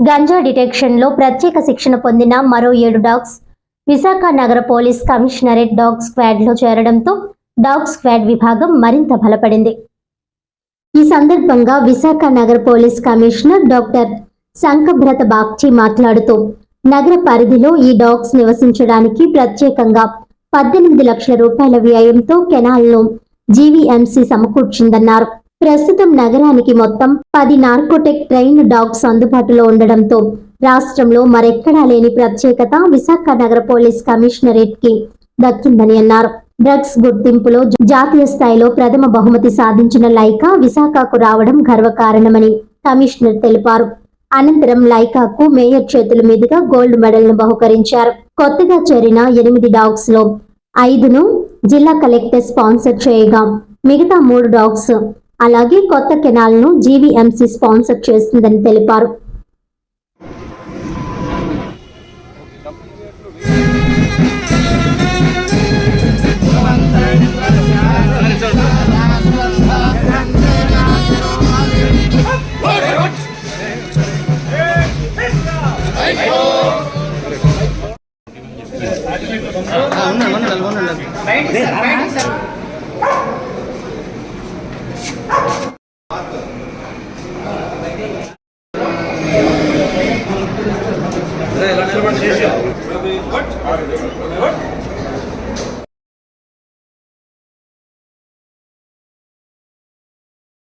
గంజా డిటెక్షన్లో ప్రత్యేక శిక్షణ పొందిన మరో ఏడు డాగ్స్. విశాఖ నగర పోలీస్ కమిషనరేట్ డాగ్ స్క్వాడ్లో చేరడంతో డాగ్ స్క్వాడ్ విభాగం మరింత బలపడింది. ఈ సందర్భంగా విశాఖ నగర police commissioner doctor Shankhabrata Bagchi మాట్లాడుతూ నగర పరిధిలో ఈ డాగ్స్ నివసించడానికి ప్రత్యేకంగా పద్దెనిమిది లక్షల రూపాయల వ్యయంతో కెనాల్ను జీవీఎంసీ సమకూర్చిందన్నారు. ప్రస్తుతం నగరానికి మొత్తం పది నార్కోటెక్ ట్రైన్ డాగ్స్ అందుబాటులో ఉండడంతో రాష్ట్రంలో మరెక్కడా లేని ప్రత్యేకత విశాఖ నగర పోలీస్ కమిషనరేట్కి దక్కిందని అన్నారు. డ్రగ్స్ గుర్తింపులో జాతీయ స్థాయిలో ప్రథమ బహుమతి సాధించిన లైకా విశాఖకు రావడం గర్వకారణమని కమిషనర్ తెలిపారు. అనంతరం లైకాకు మేయర్ చేతుల మీదుగా గోల్డ్ మెడల్ను బహుకరించారు. కొత్తగా చేరిన ఎనిమిది డాగ్స్లో ఐదును జిల్లా కలెక్టర్ స్పాన్సర్ చేయగా మిగతా మూడు డాగ్స్ అలాగే కొత్త కెనాల్ను జీవీఎంసీ స్పాన్సర్ చేస్తుందని తెలిపారు. ఉన్నాడు ఉన్నాను ఉన్నాడు ఎలా నిలబడి చేసి